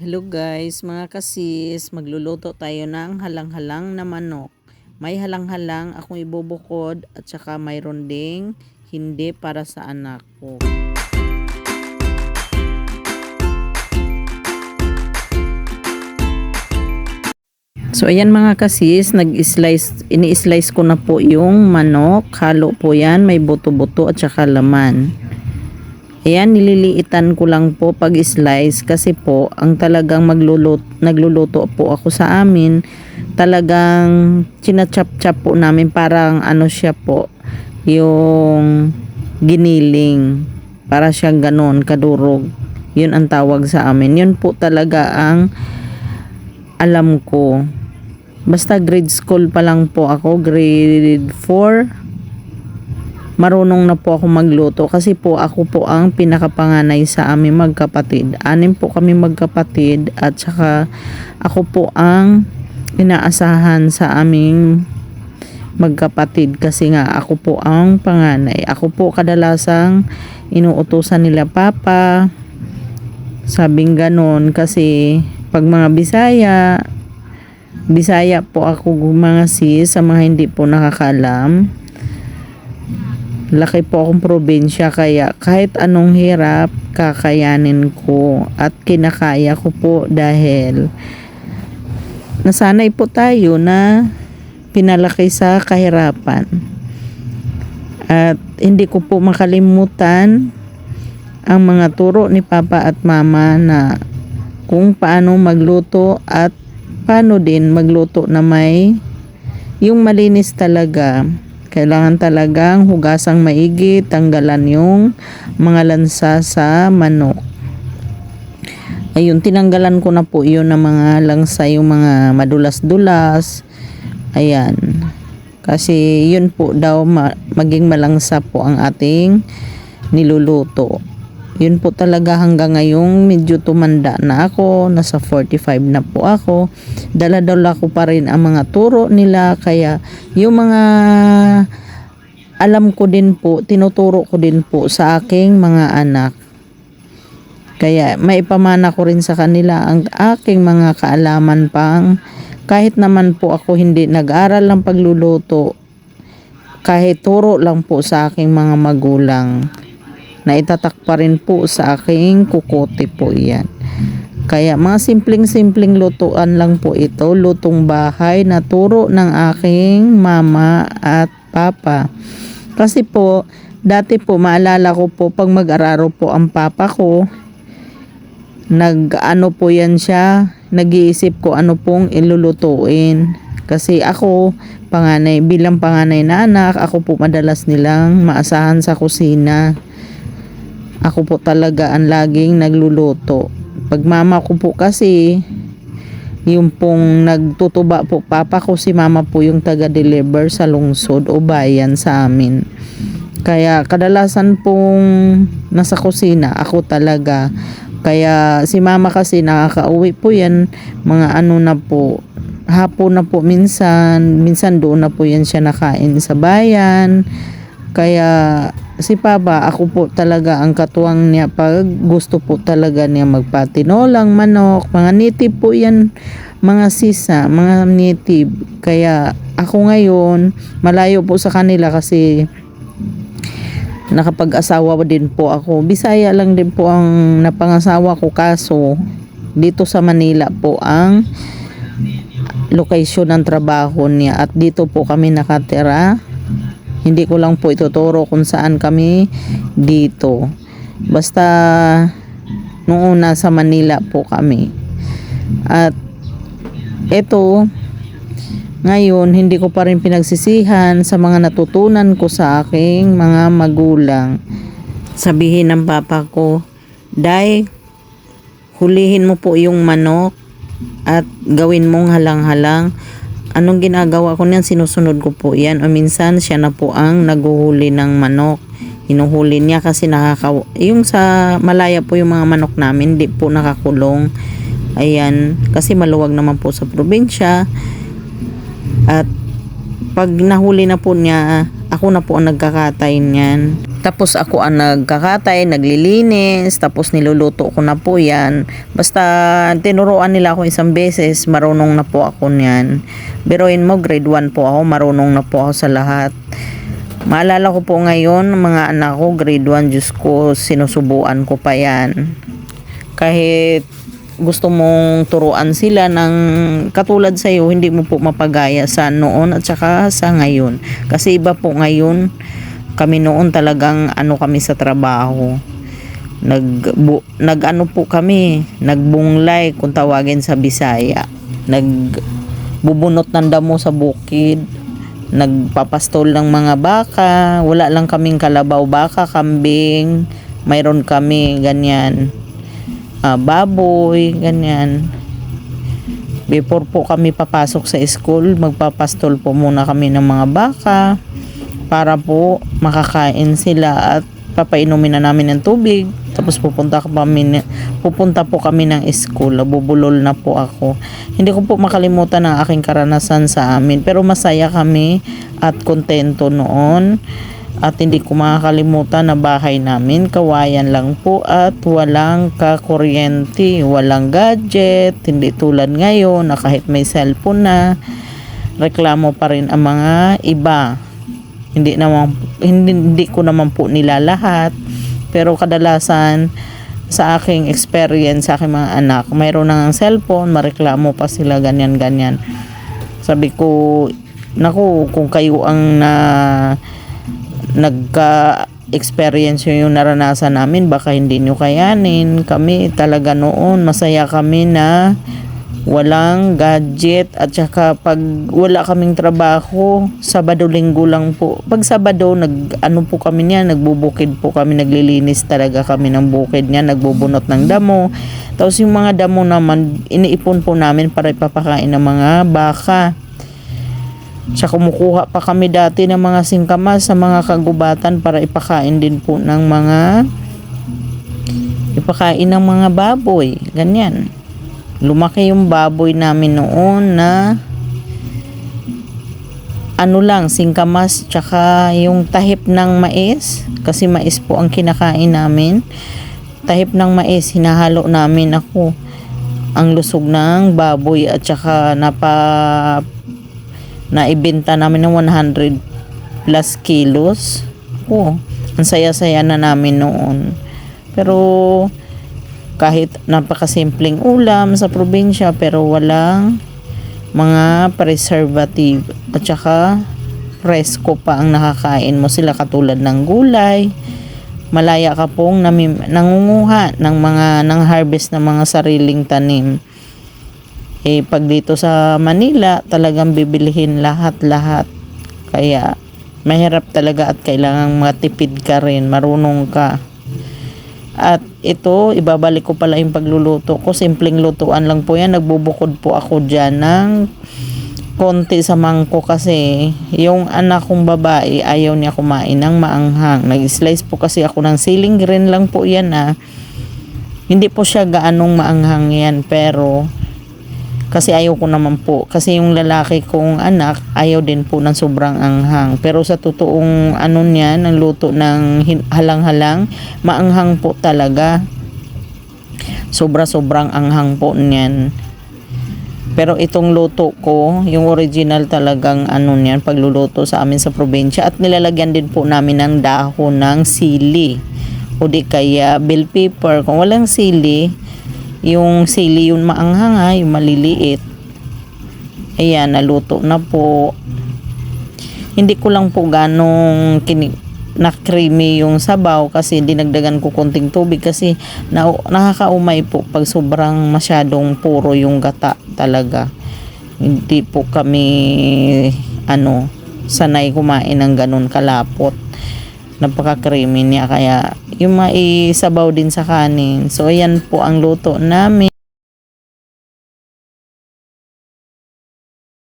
Hello guys, mga kasis, magluluto tayo ng halang-halang na manok. May halang-halang akong ibubukod at saka mayroon ding hindi para sa anak ko. So ayan mga kasis, nag-slice, ini-slice ko na po yung manok. Halo po yan, may buto-buto at saka laman. Ayan, nililiitan ko lang po pag slice kasi po ang talagang magluluto, nagluluto po ako sa amin. Talagang chinachap-chap po namin parang ano siya po, yung giniling. Para siyang ganon, kadurog. Yun ang tawag sa amin. Yun po talaga ang alam ko. Basta grade school pa lang po ako, grade 4 marunong na po ako magluto kasi po ako po ang pinakapanganay sa aming magkapatid. Anim po kami magkapatid at saka ako po ang inaasahan sa aming magkapatid kasi nga ako po ang panganay. Ako po kadalasang inuutusan nila papa. Sabing ganon kasi pag mga Bisaya, Bisaya po ako mga sis sa mga hindi po nakakalam laki po akong probinsya kaya kahit anong hirap kakayanin ko at kinakaya ko po dahil nasanay po tayo na pinalaki sa kahirapan. At hindi ko po makalimutan ang mga turo ni papa at mama na kung paano magluto at paano din magluto na may yung malinis talaga kailangan talagang hugasang maigi, tanggalan yung mga lansa sa manok. Ayun, tinanggalan ko na po yun ng mga langsa, yung mga madulas-dulas. Ayan. Kasi yun po daw ma- maging malangsa po ang ating niluluto. Yun po talaga hanggang ngayong medyo tumanda na ako, nasa 45 na po ako. Dala-dala ko pa rin ang mga turo nila kaya yung mga alam ko din po, tinuturo ko din po sa aking mga anak. Kaya maipamana ko rin sa kanila ang aking mga kaalaman pang kahit naman po ako hindi nag-aral ng pagluluto kahit turo lang po sa aking mga magulang na itatak pa rin po sa aking kukote po yan. Kaya mga simpleng-simpleng lutuan lang po ito, lutong bahay na turo ng aking mama at papa. Kasi po, dati po maalala ko po pag mag-araro po ang papa ko, nag-ano po yan siya, nag-iisip ko ano pong ilulutuin. Kasi ako, panganay, bilang panganay na anak, ako po madalas nilang maasahan sa kusina. Ako po talaga ang laging nagluluto. Pag mama ko po kasi, yung pong nagtutuba po papa ko, si mama po yung taga-deliver sa lungsod o bayan sa amin. Kaya kadalasan pong nasa kusina, ako talaga. Kaya si mama kasi nakakauwi po yan, mga ano na po, hapon na po minsan, minsan doon na po yan siya nakain sa bayan. Kaya si Papa, ako po talaga ang katuwang niya pag gusto po talaga niya magpatinolang manok, mga native po yan, mga sisa, mga native. Kaya ako ngayon, malayo po sa kanila kasi nakapag-asawa din po ako. Bisaya lang din po ang napangasawa ko kaso dito sa Manila po ang location ng trabaho niya at dito po kami nakatira hindi ko lang po ituturo kung saan kami dito. Basta nung una sa Manila po kami. At ito, ngayon, hindi ko pa rin pinagsisihan sa mga natutunan ko sa aking mga magulang. Sabihin ng papa ko, Day, hulihin mo po yung manok at gawin mong halang-halang anong ginagawa ko niyan, sinusunod ko po yan. O minsan, siya na po ang naguhuli ng manok. Hinuhuli niya kasi nakaka... Yung sa Malaya po yung mga manok namin, di po nakakulong. Ayan, kasi maluwag naman po sa probinsya. At pag nahuli na po niya, ako na po ang nagkakatay niyan. Tapos ako ang nagkakatay, naglilinis, tapos niluluto ko na po yan. Basta tinuruan nila ako isang beses, marunong na po ako niyan. Biruin mo, grade 1 po ako, marunong na po ako sa lahat. Maalala ko po ngayon, mga anak ko, grade 1, Diyos ko, sinusubuan ko pa yan. Kahit gusto mong turuan sila ng katulad sa iyo, hindi mo po mapagaya sa noon at saka sa ngayon. Kasi iba po ngayon, kami noon talagang ano kami sa trabaho. Nag, bu, nag ano po kami, nagbunglay kung tawagin sa Bisaya. Nag bubunot ng damo sa bukid. Nagpapastol ng mga baka. Wala lang kaming kalabaw baka, kambing. Mayroon kami ganyan. ah, baboy, ganyan. Before po kami papasok sa school, magpapastol po muna kami ng mga baka para po makakain sila at papainumin na namin ng tubig. Tapos pupunta kami pupunta po kami ng school. Nabubulol na po ako. Hindi ko po makalimutan ang aking karanasan sa amin. Pero masaya kami at kontento noon. At hindi ko makakalimutan na bahay namin. Kawayan lang po at walang kakuryente. Walang gadget. Hindi tulad ngayon na kahit may cellphone na reklamo pa rin ang mga iba hindi naman hindi, hindi ko naman po nila lahat. Pero kadalasan sa aking experience sa aking mga anak mayroon na ng cellphone mareklamo pa sila ganyan ganyan. Sabi ko naku kung kayo ang na nagka experience yung naranasan namin baka hindi nyo kayanin. Kami talaga noon masaya kami na walang gadget at saka pag wala kaming trabaho Sabado linggo lang po. Pag Sabado nag ano po kami niya nagbubukid po kami naglilinis talaga kami ng bukid niya nagbubunot ng damo. Tapos yung mga damo naman iniipon po namin para ipapakain ng mga baka. Siya kumukuha pa kami dati ng mga singkamas sa mga kagubatan para ipakain din po ng mga ipakain ng mga baboy ganyan lumaki yung baboy namin noon na ano lang, singkamas tsaka yung tahip ng mais kasi mais po ang kinakain namin. Tahip ng mais hinahalo namin ako. Ang lusog ng baboy at tsaka napa naibenta namin ng 100 plus kilos. Oh, ang saya-saya na namin noon. Pero kahit napakasimpleng ulam sa probinsya pero walang mga preservative. At saka presko pa ang nakakain mo. Sila katulad ng gulay. Malaya ka pong namim, nangunguha ng mga ng harvest ng mga sariling tanim. Eh pag dito sa Manila talagang bibilihin lahat-lahat. Kaya mahirap talaga at kailangan matipid ka rin. Marunong ka at ito, ibabalik ko pala yung pagluluto ko. Simpleng lutuan lang po yan. Nagbubukod po ako dyan ng konti sa mangko kasi yung anak kong babae ayaw niya kumain ng maanghang. Nag-slice po kasi ako ng siling green lang po yan ah. Hindi po siya gaanong maanghang yan pero kasi ayaw ko naman po. Kasi yung lalaki kong anak, ayaw din po ng sobrang anghang. Pero sa totoong ano niya, ng luto ng halang-halang, maanghang po talaga. Sobra-sobrang anghang po niyan. Pero itong luto ko, yung original talagang ano niyan, pagluluto sa amin sa probinsya. At nilalagyan din po namin ng dahon ng sili. O di kaya bell pepper. Kung walang sili, yung sili yung maanghang ha, yung maliliit. Ayan, naluto na po. Hindi ko lang po ganong na creamy yung sabaw kasi dinagdagan ko konting tubig kasi na, nakakaumay po pag sobrang masyadong puro yung gata talaga. Hindi po kami ano sanay kumain ng ganun kalapot napaka-creamy niya kaya yung maisabaw din sa kanin. So ayan po ang luto namin.